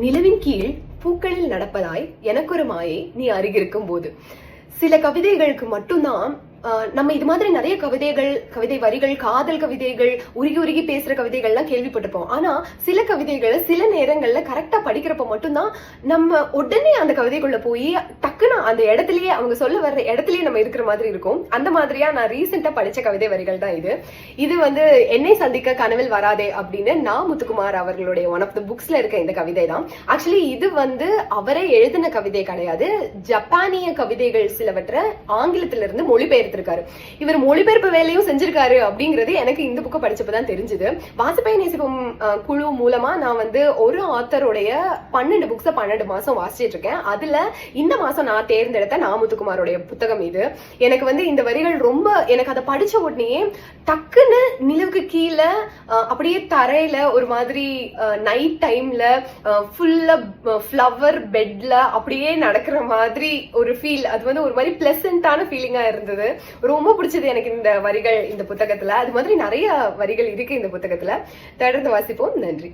நிலவின் கீழ் பூக்களில் நடப்பதாய் எனக்கொரு மாயை நீ அருகிருக்கும் போது சில கவிதைகளுக்கு மட்டும்தான் நம்ம இது மாதிரி நிறைய கவிதைகள் கவிதை வரிகள் காதல் கவிதைகள் உருகி உருகி பேசுற கவிதைகள்லாம் கேள்விப்பட்டிருப்போம். ஆனா சில கவிதைகளை சில நேரங்கள்ல கரெக்டா படிக்கிறப்ப மட்டும்தான் நம்ம உடனே அந்த கவிதைக்குள்ள போய் டக்குன்னு அந்த இடத்துலயே அவங்க சொல்ல வர்ற இடத்துலயே நம்ம இருக்கிற மாதிரி இருக்கும். அந்த மாதிரியா நான் ரீசெண்டா படிச்ச கவிதை வரிகள் தான் இது. இது வந்து என்னை சந்திக்க கனவில் வராதே அப்படின்னு நா. முத்துக்குமார் அவர்களுடைய ஒன் ஆஃப் த புக்ஸ்ல இருக்க இந்த கவிதை தான். ஆக்சுவலி இது வந்து அவரே எழுதின கவிதை கிடையாது. ஜப்பானிய கவிதைகள் சிலவற்றை ஆங்கிலத்துல இருந்து மொழிபெயர்த்திருக்காரு. இவர் மொழிபெயர்ப்பு வேலையும் செஞ்சிருக்காரு அப்படிங்கிறது எனக்கு இந்த புக்கை படிச்சப்பதான் தெரிஞ்சது. வாசப்பை நேசிப்பம் குழு மூலமா நான் வந்து ஒரு ஆத்தருடைய பன்னெண்டு புக்ஸை பன்னெண்டு மாசம் வாசிச்சிட்டு இருக்கேன். அதுல இந்த மாசம் நான் தேர்ந்தெடுத்த நாமுத்துக்குமாரோடைய புத்தகம் இது. எனக்கு வந்து இந்த வரிகள் ரொம்ப எனக்கு அதை படிச்ச உடனே டக்குன்னு நிலவுக்கு கீழே அப்படியே தரையில ஒரு மாதிரி நைட் டைம்ல ஃபுல்லா ஃப்ளவர் பெட்ல அப்படியே நடக்கிற மாதிரி ஒரு ஃபீல் அது வந்து ஒரு மாதிரி பிளசண்டான ஃபீலிங்கா இருந்தது. ரொம்ப பிடிச்சது எனக்கு இந்த வரிகள் இந்த புத்தகத்துல. அது மாதிரி நிறைய வரிகள் இருக்கு இந்த புத்தகத்துல. தொடர்ந்து வாசிப்போம். நன்றி.